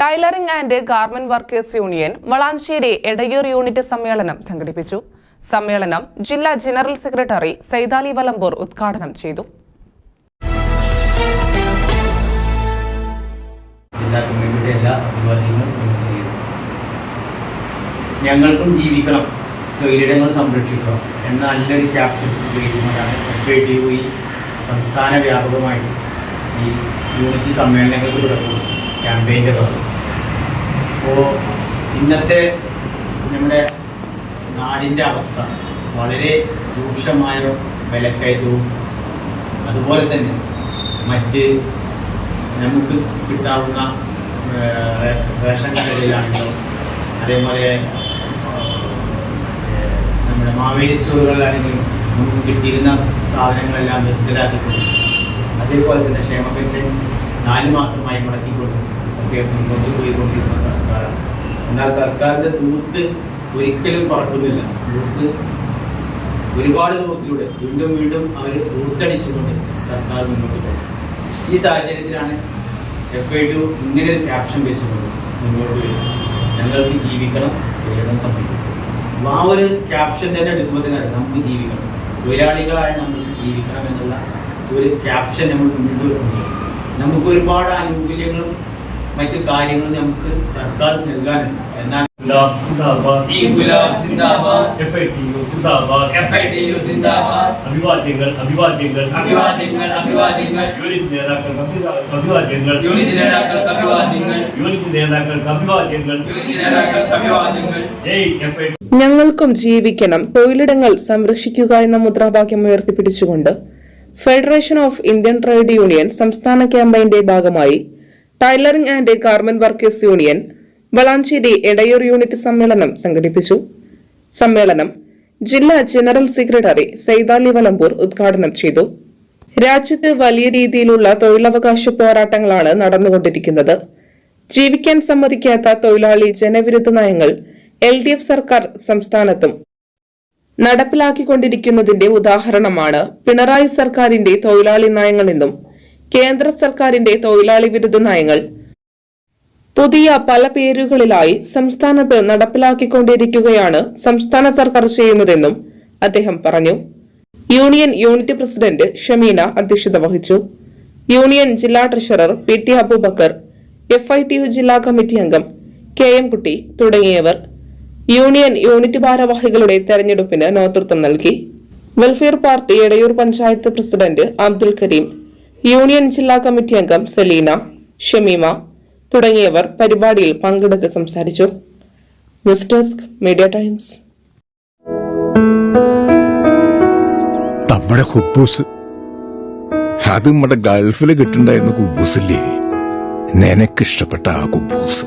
Tailoring and garment workers union Valanchery Edayur unit സമ്മേളനം സംഘടിപ്പിച്ചു. സമ്മേളനം ജില്ലാ ജനറൽ സെക്രട്ടറി സൈതാലി വലമ്പൂർ ഉദ്ഘാടനം ചെയ്തു. ഞങ്ങൾക്കും ജീവിക്കണം. തൊഴിലിടങ്ങൾ സംരക്ഷിക്കണം. എന്ന നല്ലൊരു ക്യാപ്ഷൻ ഉപയോഗിക്കുന്നതാണ് എഫ് എ ടി ഒ സംസ്ഥാന വ്യാപകമായിട്ട് ഈ യൂണിറ്റ് സമ്മേളനങ്ങൾക്ക് തുടക്കം ക്യാമ്പയിന്റെ ഭാഗം. അപ്പോൾ ഇന്നത്തെ നമ്മുടെ നാടിന്റെ അവസ്ഥ വളരെ രൂക്ഷമായ വിലക്കയറ്റവും അതുപോലെ തന്നെ മറ്റ് നമുക്ക് കിട്ടാവുന്ന റേഷൻ കടയിലാണെങ്കിലും അതേപോലെ നമ്മുടെ മാവേലി സ്റ്റോറുകളിലാണെങ്കിലും നമുക്ക് കിട്ടിയിരുന്ന സാധനങ്ങളെല്ലാം നിർത്തലാക്കിക്കൊണ്ട് അതേപോലെ തന്നെ ക്ഷേമ പെൻഷൻ നാല് മാസമായി മുടക്കിക്കൊണ്ടും ഒക്കെ മുന്നോട്ട് പോയിക്കൊണ്ടിരുന്ന സർക്കാർ എന്നാൽ സർക്കാരിന്റെ തൂത്ത് ഒരിക്കലും പറക്കുന്നില്ല. തൂത്ത് ഒരുപാട് തൂത്തിലൂടെ വീണ്ടും വീണ്ടും അവർ തൂത്തടിച്ചുകൊണ്ട് സർക്കാർ മുന്നോട്ട് പോകും. ഈ സാഹചര്യത്തിലാണ് എഫ് ഐ ടു ഇങ്ങനെ ഒരു ക്യാപ്ഷൻ വെച്ചുകൊണ്ട് മുന്നോട്ട് വരുന്നത് ഞങ്ങൾക്ക് ജീവിക്കണം തൊഴിലിടം സംഭവിക്കും ആ ഒരു ക്യാപ്ഷൻ തന്നെ എടുക്കുമ്പോൾ തന്നെ നമുക്ക് ജീവിക്കണം. തൊഴിലാളികളായ നമുക്ക് ജീവിക്കണം എന്നുള്ള ഒരു ക്യാപ്ഷൻ നമ്മൾ മുന്നോട്ട് വരുന്നത് നമുക്ക് ഒരുപാട് ആനുകൂല്യങ്ങളും മറ്റു കാര്യങ്ങൾ നമുക്ക് സർക്കാർ നൽകാനുണ്ട്. എന്നാൽ അഭിവാദ്യങ്ങൾ അഭിവാദ്യങ്ങൾ അഭിവാദ്യങ്ങൾ അഭിവാദ്യങ്ങൾ. യൂണിറ്റ് നേതാക്കൾക്ക് അഭിവാദ്യങ്ങൾ യൂണിറ്റ് നേതാക്കൾക്ക് അഭിവാദ്യങ്ങൾ. യൂണിറ്റ് നേതാക്കൾക്ക് അഭിവാദ്യങ്ങൾ. യൂണിറ്റ് നേതാക്കൾക്ക് അഭിവാദ്യങ്ങൾ. ഏയ് എഫ് ഐ ഞങ്ങൾക്കും ജീവിക്കണം തൊഴിലിടങ്ങൾ സംരക്ഷിക്കുക എന്ന മുദ്രാവാക്യം ഉയർത്തിപ്പിടിച്ചുകൊണ്ട് federation of Indian trade union സംസ്ഥാന ക്യാമ്പയിന്റെ ഭാഗമായി tailoring and garment workers union Valanchery Edayur unit സമ്മേളനം സംഘടിപ്പിച്ചു. സമ്മേളനം ജില്ലാ ജനറൽ സെക്രട്ടറി സൈതാലി വലമ്പൂർ ഉദ്ഘാടനം ചെയ്തു. രാജ്യത്ത് വലിയ രീതിയിലുള്ള തൊഴിലവകാശ പോരാട്ടങ്ങളാണ് നടന്നുകൊണ്ടിരിക്കുന്നത്. ജീവിക്കാൻ സമ്മതിക്കാത്ത തൊഴിലാളി ജനവിരുദ്ധ നയങ്ങൾ എൽ ഡി എഫ് സർക്കാർ സംസ്ഥാനത്തും നടപ്പിലാക്കിക്കൊണ്ടിരിക്കുന്നതിന്റെ ഉദാഹരണമാണ് പിണറായി സർക്കാരിന്റെ തൊഴിലാളി നയങ്ങളെന്നും കേന്ദ്ര സർക്കാരിന്റെ തൊഴിലാളി വിരുദ്ധ നയങ്ങൾ. പുതിയ പല പേരുകളിലായി സംസ്ഥാനത്ത് നടപ്പിലാക്കിക്കൊണ്ടിരിക്കുകയാണ് സംസ്ഥാന സർക്കാർ ചെയ്യുന്നതെന്നും അദ്ദേഹം പറഞ്ഞു. യൂണിയൻ യൂണിറ്റ് പ്രസിഡന്റ് ഷമീന അധ്യക്ഷത വഹിച്ചു. യൂണിയൻ ജില്ലാ treasurer P T Aboobacker F I T U ജില്ലാ കമ്മിറ്റി അംഗം കെ എം കുട്ടി തുടങ്ങിയവർ യൂണിയൻ യൂണിറ്റ് ഭാരവാഹികളുടെ തെരഞ്ഞെടുപ്പിന് നേതൃത്വം നൽകി. Welfare party Edayur panchayat president Abdul Kareem union ജില്ലാ കമ്മിറ്റി അംഗം സെലീന ഷമീമ തുടങ്ങിയവർ പരിപാടിയിൽ പങ്കെടുത്ത് സംസാരിച്ചു. News desk media times. നമ്മുടെ ഹുബൂസ്. അത് നമ്മുടെ ഗൾഫിൽ കിട്ടുണ്ടായിരുന്ന കുബൂസില്ലേ? നിനക്കിഷ്ടപ്പെട്ട ആ കുബൂസ്.